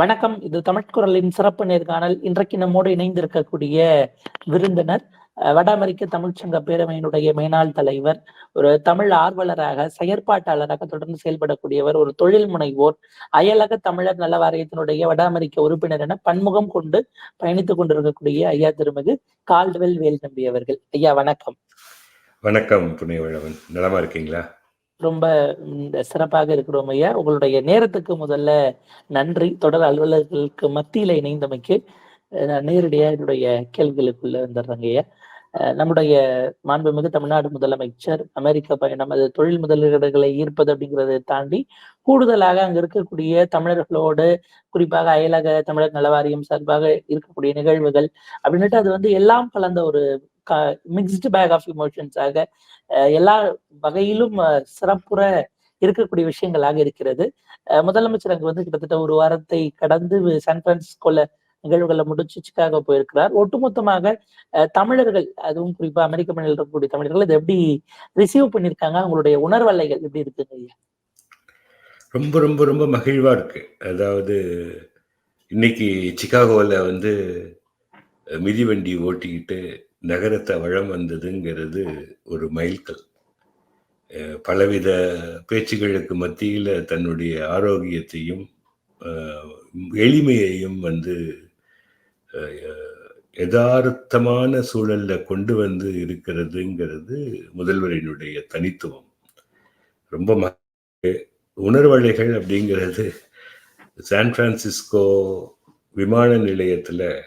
வணக்கம். இது தமிழ்குரலின் சிறப்பு நேர்காணல். இன்றைக்கு நம்மோடு இணைந்திருக்கக்கூடிய விருந்தினர் வட அமெரிக்க தமிழ்ச்சங்க பேரவையினுடைய மேனாள் தலைவர் ஒரு தமிழ் ஆர்வலராக செயற்பாட்டாளராக தொடர்ந்து செயல்படக்கூடியவர் ஒரு தொழில் முனைவோர் அயலக தமிழர் நல வாரியத்தினுடைய வட அமெரிக்க உறுப்பினர் என பன்முகம் கொண்டு பயணித்துக் கொண்டிருக்கக்கூடிய ஐயா திருமிகு கால்டுவெல் வேல் நம்பி அவர்கள். ஐயா வணக்கம். வணக்கம் புண்ணியவழவன் நலமா இருக்கீங்களா? ரொம்ப சிறப்பாக இருக்கிறோம் ஐயா. உங்களுடைய நேரத்துக்கு முதல்ல நன்றி. தொடர் அலுவலர்களுக்கு மத்தியில இணைந்தமைக்கு நான் நேரடியா என்னுடைய கேள்விகளுக்குள்ள வந்துடுறேங்க ஐயா. நம்முடைய மாண்புமிகு தமிழ்நாடு முதலமைச்சர் அமெரிக்க பயணம் அது தொழில் முதலீடுகளை ஈர்ப்பது அப்படிங்கிறதை தாண்டி கூடுதலாக அங்க இருக்கக்கூடிய தமிழர்களோடு குறிப்பாக அயலக தமிழர் நலவாரியம் சார்பாக இருக்கக்கூடிய நிகழ்வுகள் அப்படின்னுட்டு அது வந்து எல்லாம் கலந்த ஒரு மிக்ஸ்டு பேக் ஆஃப் இமோஷன்ஸாக எல்லா வகையிலும் சிறப்புற இருக்கக்கூடிய விஷயங்களாக இருக்கிறது. முதலமைச்சர் அங்கு வந்து கிட்டத்தட்ட ஒரு வாரத்தை கடந்து சான் பிரான்சிஸ்கோல நிகழ்வுகளை முடிச்சு சிக்காகோ போயிருக்கிறார். ஒட்டுமொத்தமாக தமிழர்கள் அதுவும் குறிப்பா அமெரிக்க மண்ணில் இருக்கக்கூடிய தமிழர்கள் இதை எப்படி ரிசீவ் பண்ணியிருக்காங்க? அவங்களுடைய உணர்வலைகள் எப்படி இருக்குங்க ஐயா? ரொம்ப ரொம்ப ரொம்ப மகிழ்வா இருக்கு. அதாவது இன்னைக்கு சிகாகோவில் வந்து மிதிவண்டி ஓட்டிக்கிட்டு நகரத்தை வளம் வந்ததுங்கிறது ஒரு மைல்கல். பலவித பேச்சுகளுக்கு மத்தியில் தன்னுடைய ஆரோக்கியத்தையும் எளிமையையும் வந்து யதார்த்தமான சூழலில் கொண்டு வந்து இருக்கிறதுங்கிறது முதல்வரினுடைய தனித்துவம். ரொம்ப ம- உணர்வலைகள் அப்படிங்கிறது சான் பிரான்சிஸ்கோ விமான நிலையத்தில்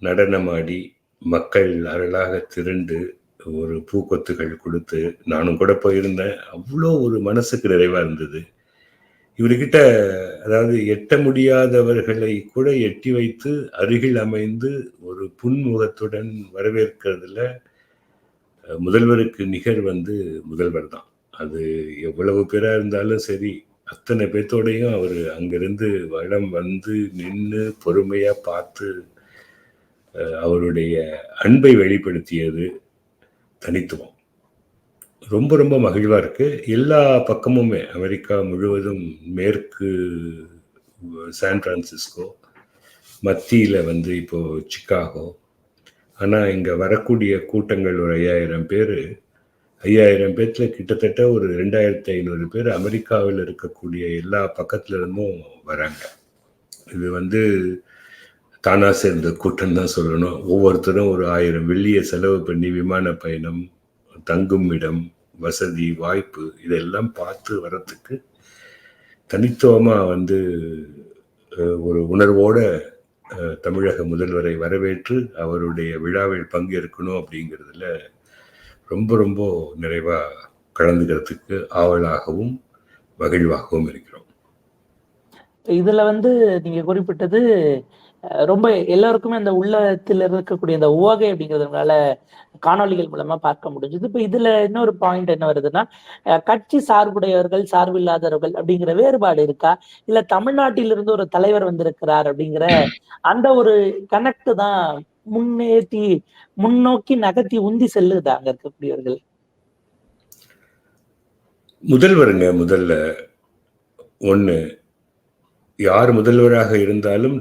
நடனமாடி மக்கள் அருளாக திரண்டு ஒரு பூக்கொத்துகள் கொடுத்து நானும் கூட போயிருந்தேன். அவ்வளோ ஒரு மனசுக்கு நிறைவாக இருந்தது. இவர்கிட்ட அதாவது எட்ட முடியாதவர்களை கூட எட்டி வைத்து அருகில் அமைந்து ஒரு புன்முகத்துடன் வரவேற்கிறதுல முதல்வருக்கு நிகர் வந்து முதல்வர் தான். அது எவ்வளவு பேராக இருந்தாலும் சரி அத்தனை பேர்த்தோடையும் அவர் அங்கிருந்து வளம் வந்து நின்று பொறுமையாக பார்த்து அவருடைய அன்பை வெளிப்படுத்தியது தனித்துவம். ரொம்ப ரொம்ப மகிழ்வாக இருக்குது எல்லா பக்கமுமே அமெரிக்கா முழுவதும் மேற்கு சான் பிரான்சிஸ்கோ மத்தியில் வந்து இப்போ சிக்காகோ. ஆனால் இங்கே வரக்கூடிய கூட்டங்கள் ஒரு ஐயாயிரம் பேர். ஐயாயிரம் பேர்த்தில் கிட்டத்தட்ட ஒரு ரெண்டாயிரத்தி ஐநூறு பேர் அமெரிக்காவில் இருக்கக்கூடிய எல்லா பக்கத்துலேருந்தும் வராங்க. இது வந்து தானாக சேர்ந்த கூட்டம் தான் சொல்லணும். ஒவ்வொருத்தரும் ஒரு ஆயிரம் வெள்ளியை செலவு பண்ணி விமான பயணம் தங்கும் இடம் வசதி வாய்ப்பு இதெல்லாம் பார்த்து வரத்துக்கு தனித்துவமாக வந்து ஒரு உணர்வோட தமிழக முதல்வரை வரவேற்று அவருடைய விழாவில் பங்கேற்கணும் அப்படிங்கிறதுல ரொம்ப ரொம்ப நிறைவாக கலந்துக்கிறதுக்கு ஆவலாகவும் மகிழ்வாகவும் இருக்கிறோம். இதில் வந்து நீங்கள் குறிப்பிட்டது ரொம்ப எல்லாருக்குமே அந்த உள்ளத்தில் இருக்கக்கூடிய அந்த உவகை அப்படிங்கிறதுனால காணொளிகள் மூலமா பார்க்க முடிஞ்சது. இப்ப இதுல இன்னொரு பாயிண்ட் என்ன வருதுன்னா கட்சி சார்புடையவர்கள் சார்பில்லாதவர்கள் அப்படிங்கிற வேறுபாடு இருக்கா? இல்ல தமிழ்நாட்டிலிருந்து ஒரு தலைவர் வந்திருக்கிறார் அப்படிங்கிற அந்த ஒரு கனெக்ட் தான் முன்னேற்றி முன்னோக்கி நகர்த்தி உந்தி செல்லுதா அங்க இருக்கக்கூடியவர்கள்? முதல்வருங்க முதல்ல ஒன்று யார் முதல்வராக இருந்தாலும்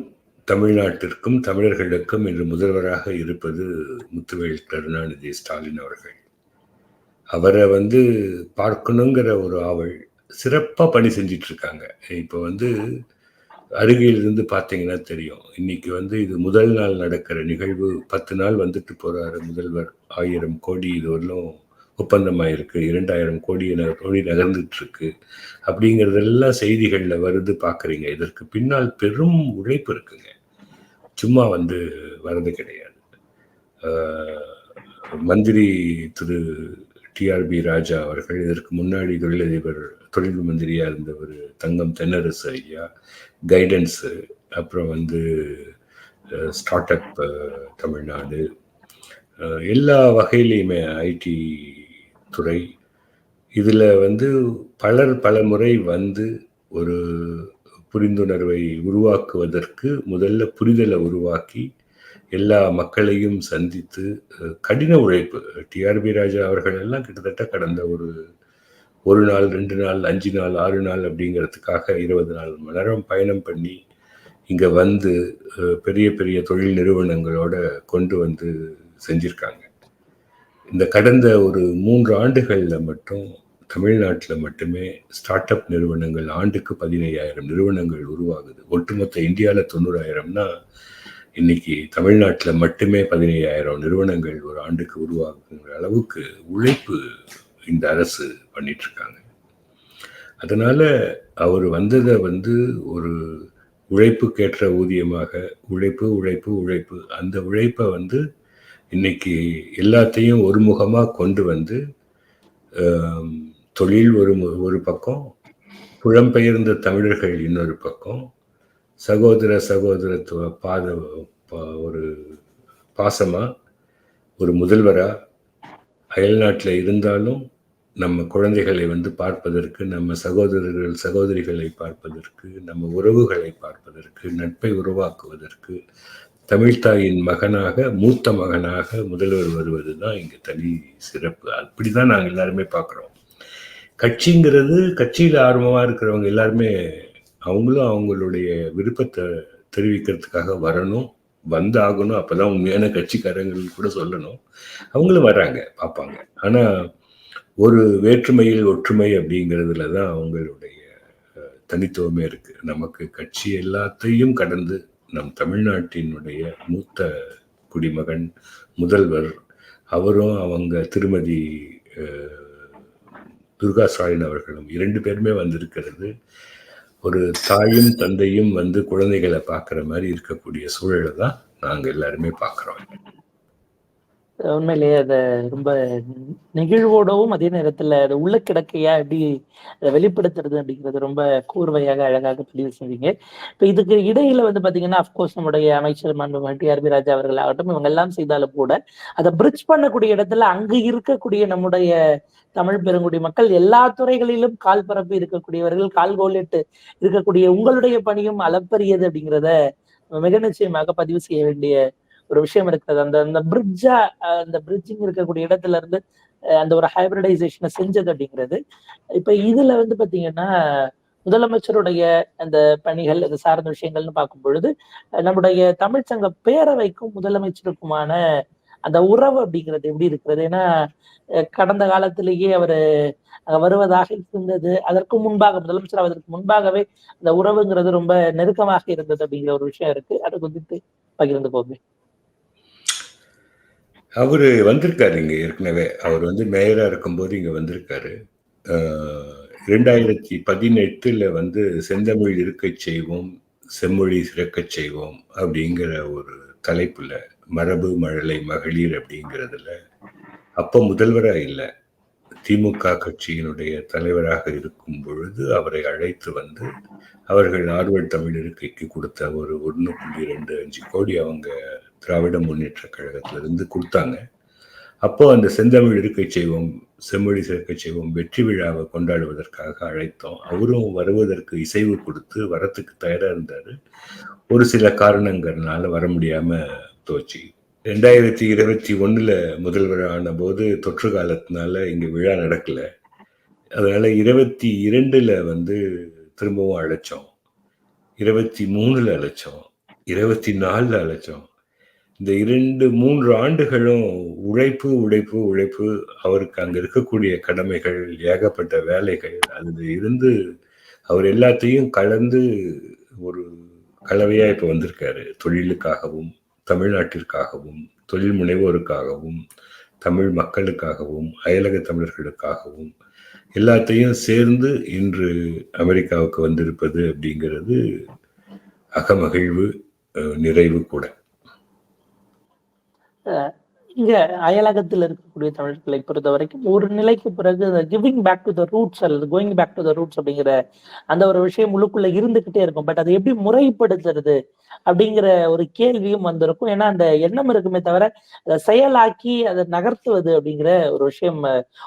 தமிழ்நாட்டிற்கும் தமிழர்களுக்கும் இன்று முதல்வராக இருப்பது முத்துவேல் கருணாநிதி ஸ்டாலின் அவர்கள். அவரை வந்து பார்க்கணுங்கிற ஒரு ஆவல் சிறப்பாக பணி செஞ்சிட்ருக்காங்க. இப்போ வந்து அருகில் இருந்து பார்த்தீங்கன்னா தெரியும். இன்னைக்கு வந்து இது முதல் நாள் நடக்கிற நிகழ்வு. பத்து நாள் வந்துட்டு போகிறாரு முதல்வர். ஆயிரம் கோடி இதுவரிலும் ஒப்பந்தமாயிருக்கு. இரண்டாயிரம் கோடி ந- கோடி நகர்ந்துட்டு இருக்கு அப்படிங்கிறதெல்லாம் செய்திகளில் வருது பார்க்குறீங்க இதற்கு பின்னால் பெரும் உழைப்பு இருக்குங்க. சும்மா வந்து வரது கிடையாது. மந்திரி திரு டிஆர்பி ராஜா அவர்கள் இதற்கு முன்னாடி தொழிலதிபர் தொழில் மந்திரியாக இருந்தவர் தங்கம் தென்னரசு ஐயா கைடன்ஸு அப்புறம் வந்து ஸ்டார்ட் அப் தமிழ்நாடு எல்லா வகையிலையுமே ஐடி துறை. இதில் வந்து பலர் பல முறை வந்து ஒரு புரிந்துணர்வை உருவாக்குவதற்கு முதல்ல புரிதலை உருவாக்கி எல்லா மக்களையும் சந்தித்து கடின உழைப்பு. டிஆர்பி ராஜா அவர்கள் எல்லாம் கிட்டத்தட்ட கடந்த ஒரு ஒரு நாள் ரெண்டு நாள் அஞ்சு நாள் ஆறு நாள் அப்படிங்கிறதுக்காக இருபது நாள் மணி நேரம் பயணம் பண்ணி இங்கே வந்து பெரிய பெரிய தொழில் நிறுவனங்களோட கொண்டு வந்து செஞ்சிருக்காங்க. இந்த கடந்த ஒரு மூன்று ஆண்டுகளில் மட்டும் தமிழ்நாட்டில் மட்டுமே ஸ்டார்ட் அப் நிறுவனங்கள் ஆண்டுக்கு பதினையாயிரம் நிறுவனங்கள் உருவாகுது. ஒட்டுமொத்த இந்தியாவில் தொண்ணூறாயிரம்னா இன்னைக்கு தமிழ்நாட்டில் மட்டுமே பதினையாயிரம் நிறுவனங்கள் ஒரு ஆண்டுக்கு உருவாகுங்கிற அளவுக்கு உழைப்பு இந்த அரசு பண்ணிட்டுருக்காங்க. அதனால் அவர் வந்ததை வந்து ஒரு உழைப்புக்கேற்ற ஊதியமாக உழைப்பு உழைப்பு உழைப்பு அந்த உழைப்பை வந்து இன்னைக்கு எல்லாத்தையும் ஒருமுகமாக கொண்டு வந்து தொழில் ஒரு ஒரு பக்கம் புலம்பெயர்ந்த தமிழர்கள் இன்னொரு பக்கம் சகோதர சகோதரத்துவ பாத பா- ஒரு பாசமாக ஒரு முதல்வராக அயல்நாட்டில் இருந்தாலும் நம்ம குழந்தைகளை வந்து பார்ப்பதற்கு நம்ம சகோதரர்கள் சகோதரிகளை பார்ப்பதற்கு நம்ம உறவுகளை பார்ப்பதற்கு நட்பை உருவாக்குவதற்கு தமிழ்தாயின் மகனாக மூத்த மகனாக முதல்வர் வருவது தான் இங்கே தனி சிறப்பு. அப்படி தான் நாங்கள் எல்லாருமே பார்க்குறோம் கட்சிங்கிறது கட்சியில் ஆர்வமாக இருக்கிறவங்க எல்லாருமே அவங்களும் அவங்களுடைய விருப்பத்தை தெரிவிக்கிறதுக்காக வரணும் வந்தாகணும். அப்பதான் உண்மையான கட்சிக்காரங்கள் கூட சொல்லணும். அவங்களும் வராங்க பார்ப்பாங்க. ஆனால் ஒரு வேற்றுமையில் ஒற்றுமை அப்படிங்கிறதுல தான் அவங்களுடைய தனித்துவமே இருக்குது நமக்கு கட்சி எல்லாத்தையும் கடந்து நம் தமிழ்நாட்டினுடைய மூத்த குடிமகன் முதல்வர் அவரும் அவங்க திருமதி துர்கா ஸ்டாலின் அவர்களும் இரண்டு பேருமே வந்திருக்கிறது. ஒரு தாயும் தந்தையும் வந்து குழந்தைகளை பார்க்குற மாதிரி இருக்கக்கூடிய சூழலை தான் நாங்கள் எல்லாருமே பார்க்குறோம். உண்மையிலேயே அதை ரொம்ப நெகிழ்வோடவும் அதே நேரத்துல அதை உள்ள கிடக்கையா எப்படி அதை வெளிப்படுத்துறது அப்படிங்கிறது ரொம்ப கூர்வையாக அழகாக பதிவு செஞ்சீங்க. இப்ப இதுக்கு இடையில வந்து பாத்தீங்கன்னா அப்கோர்ஸ் நம்முடைய அமைச்சர் மாண்பு டிஆர்பி ராஜா அவர்கள் ஆகட்டும் இவங்க எல்லாம் செய்தாலும் கூட அதை பிரிட்ஜ் பண்ணக்கூடிய இடத்துல அங்கு இருக்கக்கூடிய நம்முடைய தமிழ் பெருங்குடி மக்கள் எல்லா துறைகளிலும் கால் பரப்பி இருக்கக்கூடியவர்கள் கால் கோலிட்டு இருக்கக்கூடிய உங்களுடைய பணியும் அளப்பரியது அப்படிங்கிறத மிக நிச்சயமாக பதிவு செய்ய வேண்டிய ஒரு விஷயம் இருக்கிறது அந்த அந்த பிரிட்ஜா அந்த பிரிட்ஜிங் இருக்கக்கூடிய இடத்துல இருந்து அந்த ஒரு ஹைபிரிடைசேஷனை செஞ்சது அப்படிங்கிறது. இப்ப இதுல வந்து பாத்தீங்கன்னா முதலமைச்சருடைய அந்த பணிகள் அது சார்ந்த விஷயங்கள்னு பார்க்கும் பொழுது நம்முடைய தமிழ்ச்சங்க பேரவைக்கும் முதலமைச்சருக்குமான அந்த உறவு அப்படிங்கிறது எப்படி இருக்கிறது? ஏன்னா கடந்த காலத்திலேயே அவரு அங்க வருவதாக இருந்தது. அதற்கு முன்பாக முதலமைச்சர் ஆவதற்கு முன்பாகவே அந்த உறவுங்கிறது ரொம்ப நெருக்கமாக இருந்தது அப்படிங்கிற ஒரு விஷயம் இருக்கு. அதை குறித்து பகிர்ந்து போங்க. அவரு வந்திருக்காரு இங்க ஏற்கனவே. அவர் வந்து மேயரா இருக்கும்போது இங்க வந்திருக்காரு. ரெண்டாயிரத்தி பதினெட்டில் வந்து செந்தமிழ் இருக்கச் செய்வோம் செம்மொழி சிறக்கச் செய்வோம் அப்படிங்கிற ஒரு தலைப்புல மரபு மழலை மகளிர் அப்படிங்கிறதுல அப்போ முதல்வரா இல்லை. திமுக கட்சியினுடைய தலைவராக இருக்கும் பொழுது அவரை அழைத்து வந்து அவர்கள் ஆர்வல் தமிழ் இருக்கைக்கு கொடுத்த ஒரு ஒன்று புள்ளி ரெண்டு அஞ்சு கோடி அவங்க திராவிட முன்னேற்ற கழகத்திலிருந்து கொடுத்தாங்க. அப்போ அந்த செந்தமிழ் இருக்கை செய்வோம் செம்மொழி சேர்க்கை செய்வோம் வெற்றி விழாவை கொண்டாடுவதற்காக அழைத்தோம். அவரும் வருவதற்கு இசைவு கொடுத்து வரத்துக்கு தயாராக இருந்தார். ஒரு சில காரணங்கள்னால வர முடியாமல் தோச்சி ரெண்டாயிரத்தி இருபத்தி ஒன்றில் முதல் ஆன போது தொற்று காலத்தினால இங்கே விழா நடக்கலை. அதனால் இருபத்தி இரண்டில் வந்து திரும்பவும் அழைச்சோம். இருபத்தி மூணில் அழைச்சோம். இருபத்தி நாலில் அழைச்சோம். இந்த இரண்டு மூன்று ஆண்டுகளும் உழைப்பு உழைப்பு உழைப்பு அவருக்கு அங்க இருக்கக்கூடிய கடமைகள் ஏகப்பட்ட வேலைகள் அதுல இருந்து அவர் எல்லாத்தையும் கலந்து ஒரு கலவையா இப்ப வந்திருக்காரு. தொழிலுக்காகவும் தமிழ்நாட்டிற்காகவும் தொழில் முனைவோருக்காகவும் தமிழ் மக்களுக்காகவும் அயலக தமிழர்களுக்காகவும் எல்லாத்தையும் சேர்ந்து இன்று அமெரிக்காவுக்கு வந்திருப்பது அப்படிங்கிறது அகமகிழ்வு நிறைவு கூட. இங்க அயலகத்தில் இருக்கக்கூடிய தமிழர்களை பொறுத்த வரைக்கும் ஒரு நிலைக்கு பிறகு giving back to the roots அல்லது going back to the roots அப்படிங்கிற அந்த ஒரு விஷயம் உள்ளுக்குள்ள இருந்துகிட்டே இருக்கும். பட் அதை எப்படி முறைப்படுத்துறது அப்படிங்கிற ஒரு கேள்வியும் வந்திருக்கும். ஏன்னா அந்த எண்ணம் இருக்குமே தவிர அதை செயலாக்கி அதை நகர்த்துவது அப்படிங்கிற ஒரு விஷயம்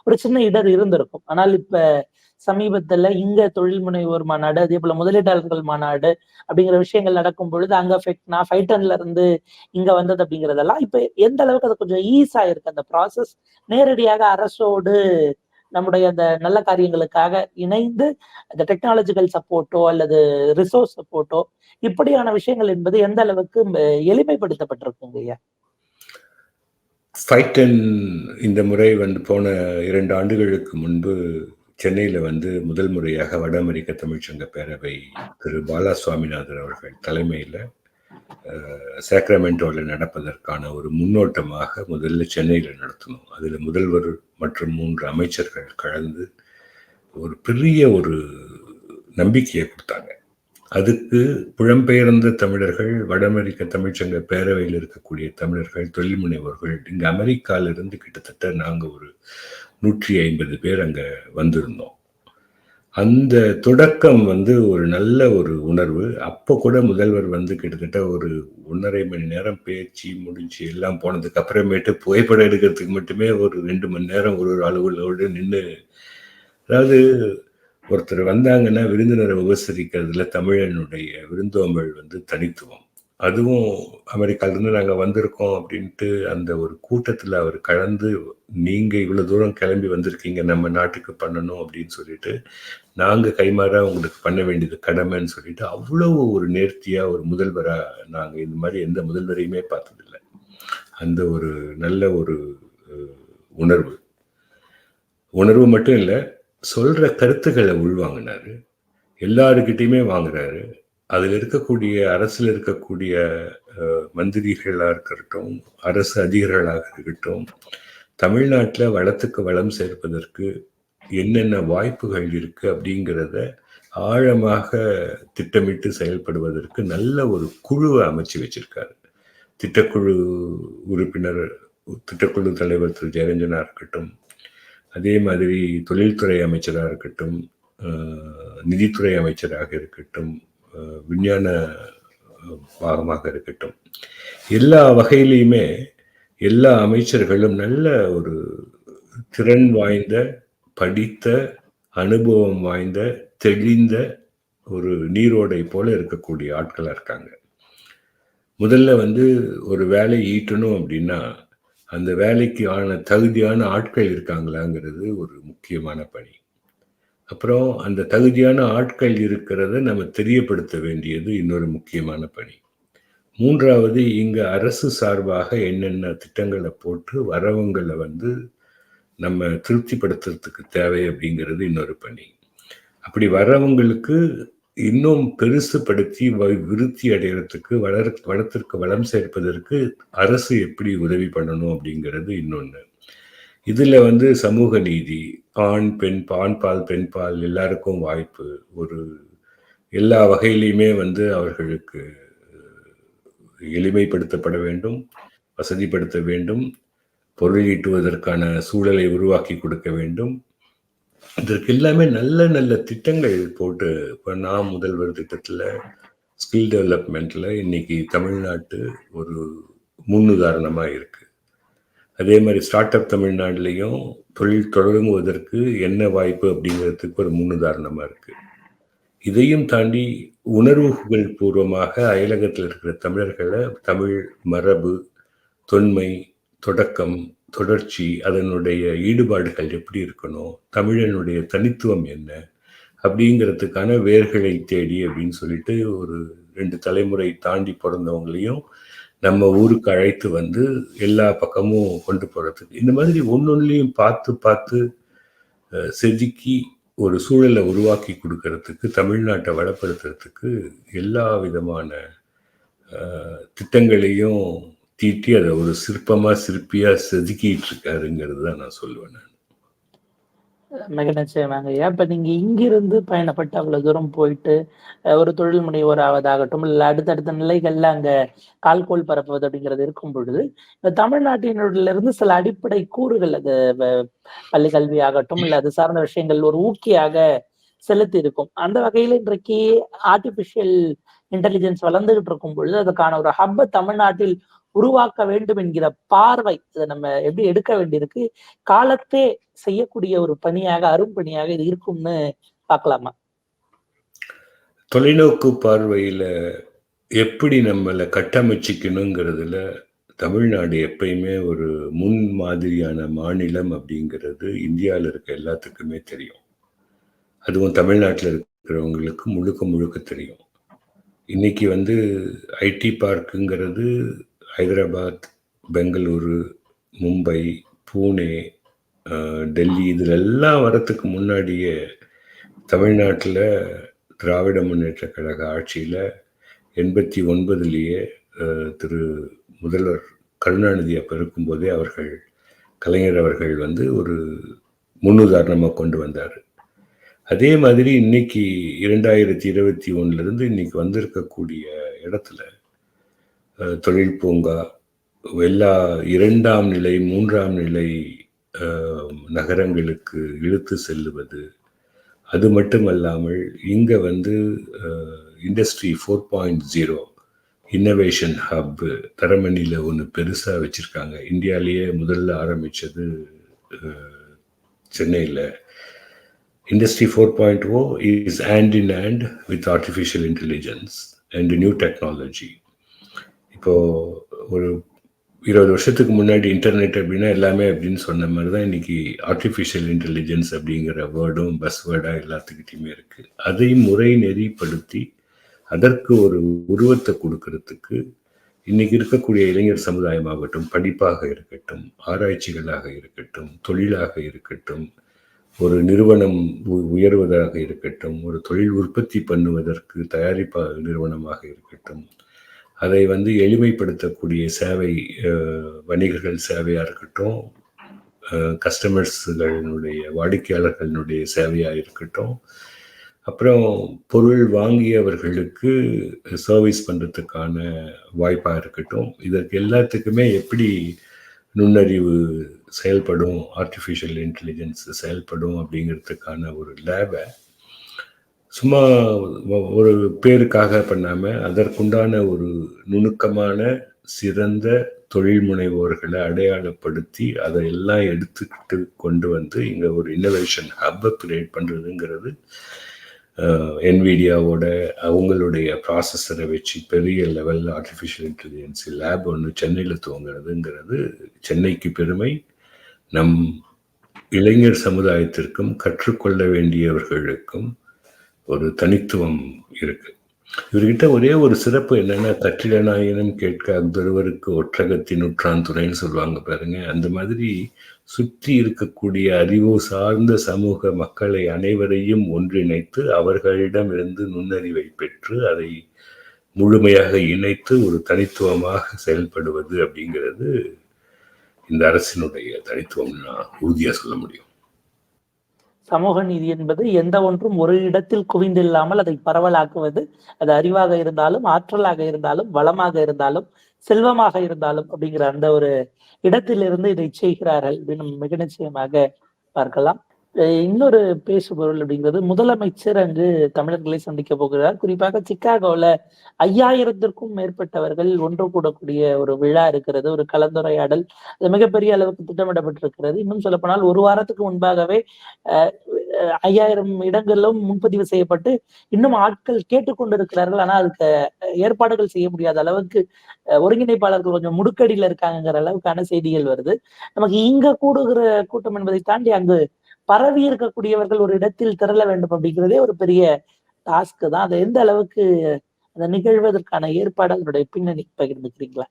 ஒரு சின்ன இடர் இருந்திருக்கும். ஆனால் இப்ப சமீபத்துல இங்க தொழில் முனைவோர் மாநாடு அதே போல முதலீட்டாளர்கள் மாநாடு அப்படிங்கிற விஷயங்கள் நடக்கும் பொழுது அங்க ஃபெக்ட்னா ஃபைட்டன்ல இருந்து இங்க வந்தது அப்படிங்கறதெல்லாம் இப்ப எந்த அளவுக்கு அது கொஞ்சம் ஈஸா இருக்கு? அந்த ப்ராசஸ் நேரடியாக அரசோடு நம்முடைய அந்த நல்ல காரியங்களுக்காக இணைந்து அந்த டெக்னாலஜிக்கல் சப்போர்ட்டோ அல்லது ரிசோர்ஸ் சப்போர்ட்டோ இப்படியான விஷயங்கள் என்பது எந்த அளவுக்கு எளிமைப்படுத்தப்பட்டிருக்குங்க ஐயா? ஃபைட்டன் இந்த முறை வந்து போன இரண்டு ஆண்டுகளுக்கு முன்பு சென்னையில் வந்து முதல் முறையாக வட அமெரிக்க தமிழ்ச்சங்க பேரவை திரு பாலா சுவாமிநாதன் அவர்கள் தலைமையில் சேக்ரமெண்டோவில் நடப்பதற்கான ஒரு முன்னோட்டமாக முதல்ல சென்னையில் நடத்தணும். அதில் முதல்வர் மற்றும் மூன்று அமைச்சர்கள் கலந்து ஒரு பெரிய ஒரு நம்பிக்கையை கொடுத்தாங்க. அதுக்கு புலம்பெயர்ந்த தமிழர்கள் வட அமெரிக்க தமிழ்ச்சங்க பேரவையில் இருக்கக்கூடிய தமிழர்கள் தொழில் முனைவோர்கள் இங்கே அமெரிக்காவிலிருந்து கிட்டத்தட்ட நாங்கள் ஒரு நூற்றி ஐம்பது பேர் அங்கே வந்திருந்தோம். அந்த தொடக்கம் வந்து ஒரு நல்ல ஒரு உணர்வு. அப்போ கூட முதல்வர் வந்து கிட்டத்தட்ட ஒரு ஒன்றரை மணி நேரம் பேச்சு முடிஞ்சு எல்லாம் போனதுக்கு அப்புறமேட்டு புகைப்படம் எடுக்கிறதுக்கு மட்டுமே ஒரு ரெண்டு மணி நேரம் ஒரு ஒரு அலுவலோடு நின்று அதாவது ஒருத்தர் வந்தாங்கன்னா விருந்தினரை உபசரிக்கிறதுல தமிழனுடைய விருந்தோம்பல் வந்து தனித்துவம். அதுவும் அமெரிக்காவிலேருந்து நாங்கள் வந்திருக்கோம் அப்படின்ட்டு அந்த ஒரு கூட்டத்தில் அவர் கலந்து நீங்கள் இவ்வளோ தூரம் கிளம்பி வந்திருக்கீங்க நம்ம நாட்டுக்கு பண்ணணும் அப்படின்னு சொல்லிட்டு நாங்கள் கைமாறா உங்களுக்கு பண்ண வேண்டியது கடமைன்னு சொல்லிட்டு அவ்வளோ ஒரு நேர்த்தியாக ஒரு முதல்வராக நாங்கள் இந்த மாதிரி எந்த முதல்வரையுமே பார்த்ததில்லை. அந்த ஒரு நல்ல ஒரு உணர்வு. உணர்வு மட்டும் இல்லை சொல்கிற கருத்துக்களை உள்வாங்கினார். எல்லாருக்கிட்டேயுமே வாங்குறாரு. அதில் இருக்கக்கூடிய அரசில் இருக்கக்கூடிய மந்திரிகளாக இருக்கட்டும் அரசு அதிகாரிகளாக இருக்கட்டும் தமிழ்நாட்டில் வளத்துக்கு வளம் சேர்ப்பதற்கு என்னென்ன வாய்ப்புகள் இருக்குது அப்படிங்கிறத ஆழமாக திட்டமிட்டு செயல்படுவதற்கு நல்ல ஒரு குழுவை அமைச்சு வச்சிருக்காரு. திட்டக்குழு உறுப்பினர் திட்டக்குழு தலைவர் திரு. ஜெயரஞ்சனா இருக்கட்டும் அதே மாதிரி தொழில்துறை அமைச்சராக இருக்கட்டும் நிதித்துறை அமைச்சராக இருக்கட்டும் விஞ்ஞான பாகமாக இருக்கட்டும். எல்லா வகையிலையுமே எல்லா அமைச்சர்களும் நல்ல ஒரு திறன் வாய்ந்த படித்த அனுபவம் வாய்ந்த தெளிந்த ஒரு நீரோடை போல இருக்கக்கூடிய ஆட்களாக இருக்காங்க. முதல்ல வந்து ஒரு வேலை ஈட்டணும் அப்படின்னா அந்த வேலைக்கு ஆன தகுதியான ஆட்கள் இருக்காங்களாங்கிறது ஒரு முக்கியமான பணி. அப்புறம் அந்த தகுதியான ஆட்கள் இருக்கிறத நம்ம தெரியப்படுத்த வேண்டியது இன்னொரு முக்கியமான பணி. மூன்றாவது இங்கே அரசு சார்பாக என்னென்ன திட்டங்களை போட்டு வரவங்களை வந்து நம்ம திருப்திப்படுத்துறதுக்கு தேவை அப்படிங்கிறது இன்னொரு பணி. அப்படி வரவங்களுக்கு இன்னும் பெருசுப்படுத்தி வ- விருத்தி அடைகிறதுக்கு வளர் வளத்திற்கு வளம் சேர்ப்பதற்கு அரசு எப்படி உதவி பண்ணணும் அப்படிங்கிறது இன்னொன்று இதில் வந்து சமூக நீதி ஆண் பெண் ஆண் பால் பெண் பால் எல்லாருக்கும் வாய்ப்பு. ஒரு எல்லா வகையிலையுமே வந்து அவர்களுக்கு எளிமைப்படுத்தப்பட வேண்டும் வசதிப்படுத்த வேண்டும் பொருள் ஈட்டுவதற்கான சூழலை உருவாக்கி கொடுக்க வேண்டும். இதற்கு எல்லாமே நல்ல நல்ல திட்டங்கள் போட்டு இப்போ நான் முதல்வர் திட்டத்தில் ஸ்கில் டெவலப்மெண்ட்டில் இன்னைக்கு தமிழ்நாட்டு ஒரு முன்னுதாரணமாக இருக்கு. அதே மாதிரி ஸ்டார்ட் அப் தமிழ்நாட்டிலையும் தொழில் தொடங்குவதற்கு என்ன வாய்ப்பு அப்படிங்கிறதுக்கு ஒரு முன்னுதாரணமாக இருக்குது இதையும் தாண்டி உணர்வுகள் பூர்வமாக அயலகத்தில் இருக்கிற தமிழர்களை தமிழ் மரபு தொன்மை தொடக்கம் தொடர்ச்சி அதனுடைய ஈடுபாடுகள் எப்படி இருக்கணும் தமிழனுடைய தனித்துவம் என்ன அப்படிங்கிறதுக்கான வேர்களை தேடி அப்படின்னு சொல்லிட்டு ஒரு ரெண்டு தலைமுறை தாண்டி பிறந்தவங்களையும் நம்ம ஊருக்கு அழைத்து வந்து எல்லா பக்கமும் கொண்டு போகிறதுக்கு இந்த மாதிரி ஒன்னொன்னுலையும் பார்த்து பார்த்து செதுக்கி ஒரு சூழலை உருவாக்கி கொடுக்கறதுக்கு தமிழ்நாட்டை வளப்படுத்துறதுக்கு எல்லா விதமான திட்டங்களையும் தீட்டி அதை ஒரு சிற்பமாக சிற்பியாக செதுக்கிட்டு இருக்காருங்கிறது தான் நான் சொல்லுவேன் நான். மிக நிச்சயமாங்க இப்ப நீங்க இங்கிருந்து பயணப்பட்டு அவ்வளவு தூரம் போயிட்டு ஒரு தொழில் முனைவோர் ஆவதாகட்டும் இல்ல அடுத்தடுத்த நிலைகள்ல அங்க கால்கோல் பரப்புவது அப்படிங்கிறது இருக்கும் பொழுது இந்த இருந்து சில அடிப்படை கூறுகள் அது வ- பள்ளி கல்வி ஆகட்டும் இல்ல அது சார்ந்த விஷயங்கள் ஒரு ஊக்கியாக செலுத்தி இருக்கும் அந்த வகையில இன்றைக்கு ஆர்டிபிஷியல் இன்டெலிஜென்ஸ் வளர்ந்துகிட்டு இருக்கும் பொழுது அதுக்கான ஒரு ஹப்ப தமிழ்நாட்டில் உருவாக்க வேண்டும் என்கிற பார்வை இதை நம்ம எப்படி எடுக்க வேண்டியிருக்கு? காலத்தே செய்யக்கூடிய ஒரு பணியாக அரும்பணியாக இது இருக்கும்னு பார்க்கலாமா? தொலைநோக்கு பார்வையில எப்படி நம்மளை கட்டமைச்சிக்கணுங்கிறதுல தமிழ்நாடு எப்பயுமே ஒரு முன் மாதிரியான மாநிலம் அப்படிங்கிறது இந்தியாவில் இருக்க எல்லாத்துக்குமே தெரியும். அதுவும் தமிழ்நாட்டில் இருக்கிறவங்களுக்கு முழுக்க முழுக்க தெரியும். இன்னைக்கு வந்து ஐடி பார்க்குங்கிறது ஹைதராபாத் பெங்களூரு மும்பை பூனே டெல்லி இதில் எல்லாம் வரத்துக்கு முன்னாடியே தமிழ்நாட்டில் திராவிட முன்னேற்ற கழக ஆட்சியில் எண்பத்தி ஒன்பதுலேயே திரு முதல்வர் கருணாநிதி அப்போ இருக்கும்போதே அவர்கள் கலைஞர் அவர்கள் வந்து ஒரு முன்னுதாரணமாக கொண்டு வந்தார். அதே மாதிரி இன்னைக்கு இரண்டாயிரத்தி இருபத்தி ஒன்றுலேருந்து இன்னைக்கு வந்திருக்கக்கூடிய இடத்துல தொழில் பூங்கா எல்லா இரண்டாம் நிலை மூன்றாம் நிலை நகரங்களுக்கு இழுத்து செல்லுவது. அது மட்டுமல்லாமல் இங்கே வந்து industry four point zero innovation hub தரமணியில் ஒன்று பெருசாக வச்சுருக்காங்க. இந்தியாவிலேயே முதல்ல ஆரம்பித்தது சென்னையில். Industry four point O is hand in hand with artificial intelligence and new technology இப்போது ஒரு இருபது வருஷத்துக்கு முன்னாடி இன்டர்நெட் அப்படின்னா எல்லாமே அப்படின்னு சொன்ன மாதிரி தான் இன்னைக்கு ஆர்டிஃபிஷியல் இன்டெலிஜென்ஸ் அப்படிங்கிற வேர்டும் பஸ் வேர்டாக எல்லாத்துக்கிட்டையுமே இருக்குது அதையும் முறை நெறிப்படுத்தி அதற்கு ஒரு உருவத்தை கொடுக்கறதுக்கு இன்னைக்கு இருக்கக்கூடிய இளைஞர் சமுதாயமாகட்டும் படிப்பாக இருக்கட்டும் ஆராய்ச்சிகளாக இருக்கட்டும் தொழிலாக இருக்கட்டும் ஒரு நிறுவனம் உ- உயர்வதாக இருக்கட்டும் ஒரு தொழில் உற்பத்தி பண்ணுவதற்கு தயாரிப்பா நிறுவனமாக இருக்கட்டும் அதை வந்து எளிமைப்படுத்தக்கூடிய சேவை வணிகர்கள் சேவையாக இருக்கட்டும் கஸ்டமர்ஸ்களினுடைய வாடிக்கையாளர்களினுடைய சேவையாக இருக்கட்டும். அப்புறம் பொருள் வாங்கியவர்களுக்கு சர்வீஸ் பண்ணுறதுக்கான வாய்ப்பாக இருக்கட்டும். இதற்கு எல்லாத்துக்குமே எப்படி நுண்ணறிவு செயல்படும் ஆர்டிஃபிஷியல் இன்டெலிஜென்ஸ் செயல்படும் அப்படிங்கிறதுக்கான ஒரு லேபை சும்மா ஒரு பேருக்காக பண்ணாமல் அதற்குண்டான ஒரு நுணுக்கமான சிறந்த தொழில் முனைவோர்களை அடையாளப்படுத்தி அதை எல்லாம் எடுத்துக்கிட்டு கொண்டு வந்து இங்கே ஒரு இன்னோவேஷன் ஹப்பை கிரியேட் பண்ணுறதுங்கிறது என்விடியாவோட அவங்களுடைய ப்ராசஸரை வச்சு பெரிய லெவலில் ஆர்டிஃபிஷியல் இன்டெலிஜென்சி லேப் ஒன்று சென்னையில் துவங்குறதுங்கிறது சென்னைக்கு பெருமை. நம் இளைஞர் சமுதாயத்திற்கும் கற்றுக்கொள்ள வேண்டியவர்களுக்கும் ஒரு தனித்துவம் இருக்கு. இவர்கிட்ட ஒரே ஒரு சிறப்பு என்னன்னா கற்றிடனாயினும் கேட்க அக்தொருவருக்கு ஒற்றகத்தின் உற்றான் சொல்லுவாங்க பாருங்க. அந்த மாதிரி சுற்றி இருக்கக்கூடிய அறிவு சார்ந்த சமூக மக்களை அனைவரையும் ஒன்றிணைத்து அவர்களிடம் இருந்து நுண்ணறிவை பெற்று அதை முழுமையாக இணைத்து ஒரு தனித்துவமாக செயல்படுவது அப்படிங்கிறது இந்த அரசினுடைய தனித்துவம் நான் உறுதியாக சொல்ல முடியும். சமூக நீதி என்பது எந்த ஒன்றும் ஒரு இடத்தில் குவிந்தில்லாமல் அதை பரவலாக்குவது. அது அறிவாக இருந்தாலும் ஆற்றலாக இருந்தாலும் வளமாக இருந்தாலும் செல்வமாக இருந்தாலும் அப்படிங்கிற அந்த ஒரு இடத்திலிருந்து இதை செய்கிறார்கள் அப்படின்னு மிக நிச்சயமாக பார்க்கலாம். இன்னொரு பேசுபொருள் அப்படிங்கிறது முதலமைச்சர் அங்கு தமிழர்களை சந்திக்க போகிறார். குறிப்பாக சிக்காகோல ஐயாயிரத்திற்கும் மேற்பட்டவர்கள் ஒன்று கூடக்கூடிய ஒரு விழா இருக்கிறது ஒரு கலந்துரையாடல். அது மிகப்பெரிய அளவுக்கு திட்டமிடப்பட்டிருக்கிறது. இன்னும் சொல்லப்போனால் ஒரு வாரத்துக்கு முன்பாகவே அஹ், அஹ், ஐயாயிரம் இடங்களும் முன்பதிவு செய்யப்பட்டு இன்னும் ஆட்கள் கேட்டுக்கொண்டிருக்கிறார்கள். ஆனா அதுக்கு ஏற்பாடுகள் செய்ய முடியாத அளவுக்கு ஒருங்கிணைப்பாளர்கள் கொஞ்சம் முடுக்கடியில இருக்காங்கிற அளவுக்கான செய்திகள் வருது. நமக்கு இங்க கூடுகிற கூட்டம் என்பதை தாண்டி அங்கு பரவி இருக்கக்கூடியவர்கள் ஒரு இடத்தில் திரள வேண்டும் அப்படிங்கிறதே ஒரு பெரிய டாஸ்க் தான். அது எந்த அளவுக்கு அதை நிகழ்வதற்கான ஏற்பாடு அதனுடைய பின்னணி பகிர்ந்துக்கிறீங்களா?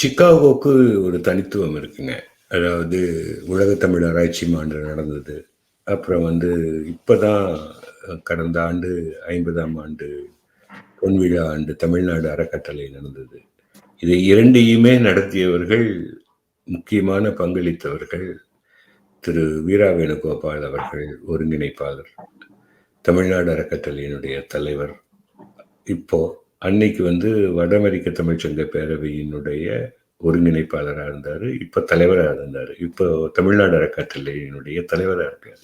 சிக்காகோக்கு ஒரு தனித்துவம் இருக்குங்க. அதாவது உலக தமிழ் ஆராய்ச்சி மாநாடு நடந்தது. அப்புறம் வந்து இப்போதான் கடந்த ஆண்டு ஐம்பதாம் ஆண்டு பொன்விழா ஆண்டு தமிழ்நாடு அறக்கட்டளை நடந்தது. இதை இரண்டையுமே நடத்தியவர்கள் முக்கியமான பங்களித்தவர்கள் திரு வீரா வேணுகோபால் அவர்கள் ஒருங்கிணைப்பாளர். தமிழ்நாடு அறக்கட்டளையினுடைய தலைவர். இப்போ அன்னைக்கு வந்து வட அமெரிக்க தமிழ்ச்சங்க பேரவையினுடைய ஒருங்கிணைப்பாளராக இருந்தார். இப்போ தலைவராக இருந்தார். இப்போ தமிழ்நாடு அறக்கட்டளையினுடைய தலைவராக இருக்கார்.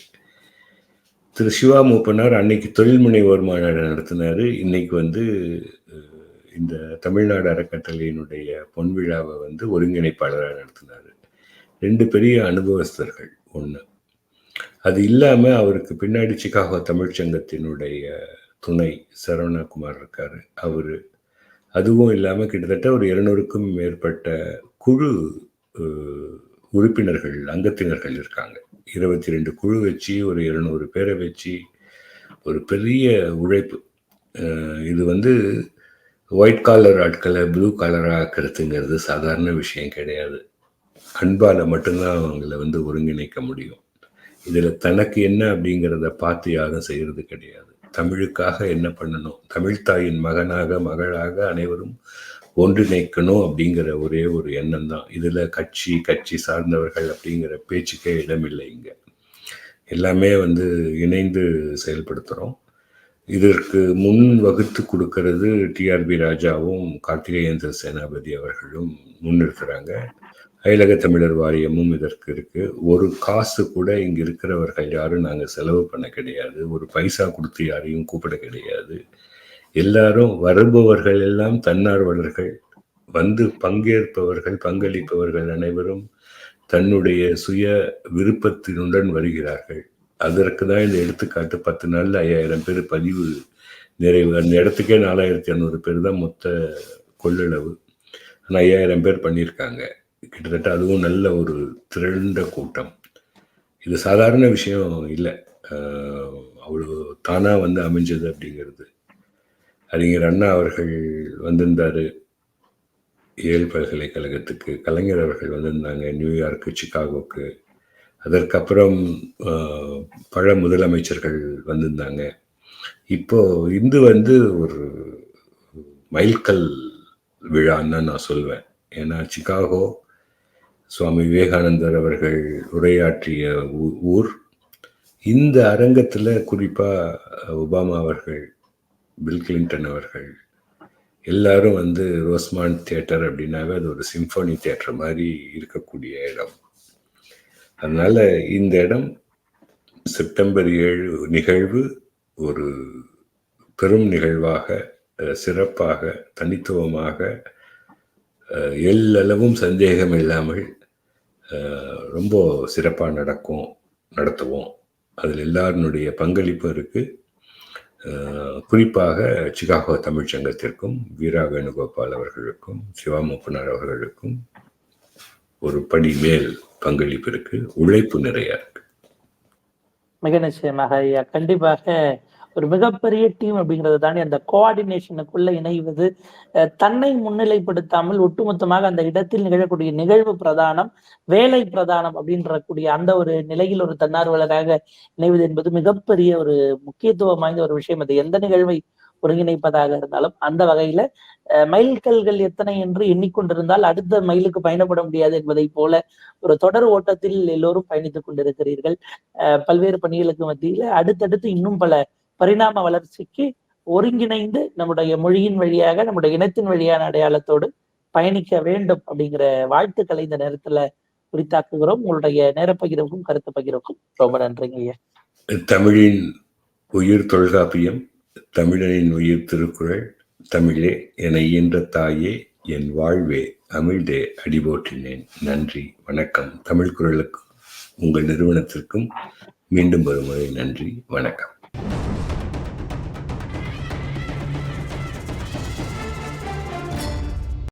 திரு சிவா மூப்பனார் அன்னைக்கு தொழில் முனைவோர் மாநாடு நடத்தினார். இன்னைக்கு வந்து இந்த தமிழ்நாடு அறக்கட்டளையினுடைய பொன்விழாவை வந்து ஒருங்கிணைப்பாளராக நடத்தினார். ரெண்டு பெரிய அனுபவஸ்தர்கள். ஒன்று அது இல்லாமல் அவருக்கு பின்னாடி சிகாகோ தமிழ்ச்சங்கத்தினுடைய துணை சரவணகுமார் இருக்கார். அவர் அதுவும் இல்லாமல் கிட்டத்தட்ட ஒரு இருநூறுக்கும் மேற்பட்ட குழு உறுப்பினர்கள் அங்கத்தினர்கள் இருக்காங்க. இருபத்தி ரெண்டு குழு வச்சு ஒரு இருநூறு பேரை வச்சு ஒரு பெரிய உழைப்பு. இது வந்து ஒயிட் காலர் ஆட்களை ப்ளூ காலராக ஆக்கிறதுங்கிறது சாதாரண விஷயம் கிடையாது. அன்பால் மட்டும்தான் அவங்கள வந்து ஒருங்கிணைக்க முடியும். இதில் தனக்கு என்ன அப்படிங்கிறத பார்த்து யாரும் செய்கிறது கிடையாது. தமிழுக்காக என்ன பண்ணணும்? தமிழ்தாயின் மகனாக மகளாக அனைவரும் ஒன்றிணைக்கணும் அப்படிங்கிற ஒரே ஒரு எண்ணம் தான். இதில் கட்சி கட்சி சார்ந்தவர்கள் அப்படிங்கிற பேச்சுக்கே இடமில்லை இங்கே. எல்லாமே வந்து இணைந்து செயல்படுத்துகிறோம் இதற்கு முன் வகுத்து கொடுக்கறது டிஆர்பி ராஜாவும் கார்த்திகேயந்திர சேனாபதி அவர்களும் முன்னிறுத்துறாங்க. அயலக தமிழர் வாரியமும் இதற்கு இருக்கு. ஒரு காசு கூட இங்க இருக்கிறவர்கள் யாரும் நாங்க செலவு பண்ண கிடையாது. ஒரு பைசா கொடுத்து யாரையும் கூப்பிட கிடையாது. எல்லாரும் வருபவர்கள் எல்லாம் தன்னார்வலர்கள். வந்து பங்கேற்பவர்கள் பங்களிப்பவர்கள் அனைவரும் தன்னுடைய சுய விருப்பத்தினுடன் வருகிறார்கள். அதற்கு தான் இந்த எடுத்துக்காட்டு. பத்து நாள்ல ஐயாயிரம் பேர் பதிவு நிறைவு. அந்த இடத்துக்கே நாலாயிரத்தி ஐநூறு பேர் தான் மொத்த கொள்ளளவு. ஆனால் ஐயாயிரம் பேர் பண்ணியிருக்காங்க. கிட்டத்தட்ட அதுவும் நல்ல ஒரு திரண்ட கூட்டம். இது சாதாரண விஷயம் இல்லை. அவ்வளோ தானாக வந்து அமைஞ்சது அப்படிங்கிறது. அறிஞர் அண்ணா அவர்கள் வந்திருந்தாரு. ஏல் பல்கலைக்கழகத்துக்கு. கலைஞர் அவர்கள் வந்திருந்தாங்க. நியூயார்க்கு சிகாகோக்கு அதற்கப்புறம் ஆஹ், பல முதலமைச்சர்கள் வந்திருந்தாங்க. இப்போ இந்து வந்து ஒரு மைல்கல் விழான்னு நான் சொல்வேன். ஏன்னா சிகாகோ சுவாமி விவேகானந்தர் அவர்கள் உரையாற்றிய ஊ- ஊர். இந்த அரங்கத்தில் குறிப்பாக ஒபாமா அவர்கள் பில் கிளின்டன் அவர்கள் எல்லாரும் வந்து ரோஸ்மான் தியேட்டர் அப்படின்னாவே அது ஒரு சிம்பனி தியேட்டர் மாதிரி இருக்கக்கூடிய இடம். அதனால் இந்த இடம் செப்டம்பர் ஏழு நிகழ்வு ஒரு பெரும் நிகழ்வாக சிறப்பாக தனித்துவமாக அஹ், எல்லளவும் சந்தேகம் இல்லாமல் ரொம்ப சிறப்பாக நடக்கும் நடத்துவோம். அதில் எல்லாருனுடைய பங்களிப்பு இருக்குது குறிப்பாக சிகாகோ தமிழ்ச்சங்கத்திற்கும் வீரா வேணுகோபால் அவர்களுக்கும் சிவாமூப்பனார் அவர்களுக்கும் ஒரு படி மேல் பங்களிப்பு இருக்குது உழைப்பு நிறைய இருக்கு. மிக நிச்சயமாக ஐயா. கண்டிப்பாக ஒரு மிகப்பெரிய டீம் அப்படிங்கிறது தாண்டி அந்த கோஆர்டினேஷனுக்குள்ள இணைவது தன்னை முன்னிலைப்படுத்தாமல் ஒட்டுமொத்தமாக அந்த இடத்தில் நிகழக்கூடிய நிகழ்வு பிரதானம் வேலை பிரதானம் அப்படின்ற கூடிய அந்த ஒரு நிலையில் ஒரு தன்னார்வலராக இணைவது என்பது மிகப்பெரிய ஒரு முக்கியத்துவம் வாய்ந்த ஒரு விஷயம். அது எந்த நிகழ்வை ஒருங்கிணைப்பதாக இருந்தாலும் அந்த வகையில மைல்கல்கள் எத்தனை என்று எண்ணிக்கொண்டிருந்தால் அடுத்த மைலுக்கு பயணப்பட முடியாது என்பதை போல ஒரு தொடர் ஓட்டத்தில் எல்லோரும் பயணித்துக் கொண்டிருக்கிறீர்கள். அஹ், பல்வேறு பணிகளுக்கு மத்தியில அடுத்தடுத்து இன்னும் பல பரிணாம வளர்ச்சிக்கு ஒருங்கிணைந்து நம்முடைய மொழியின் வழியாக நம்முடைய இனத்தின் வழியான அடையாளத்தோடு பயணிக்க வேண்டும் அப்படிங்கிற வாழ்த்துக்களை இந்த நேரத்துல குறித்தாக்குகிறோம் உங்களுடைய நேரப்பகிர்வுக்கும் கருத்து பகிர்வுக்கும் ரொம்ப நன்றிங்க ஐயா. தமிழின் உயிர் தொல்காப்பியம் தமிழனின் உயிர் திருக்குறள் தமிழே என இயன்ற தாயே என் வாழ்வே அமிழ்தே அடிபோற்றினேன். நன்றி வணக்கம். தமிழ் குரலுக்கும் உங்கள் நிறுவனத்திற்கும் மீண்டும் ஒருமுறை நன்றி வணக்கம்.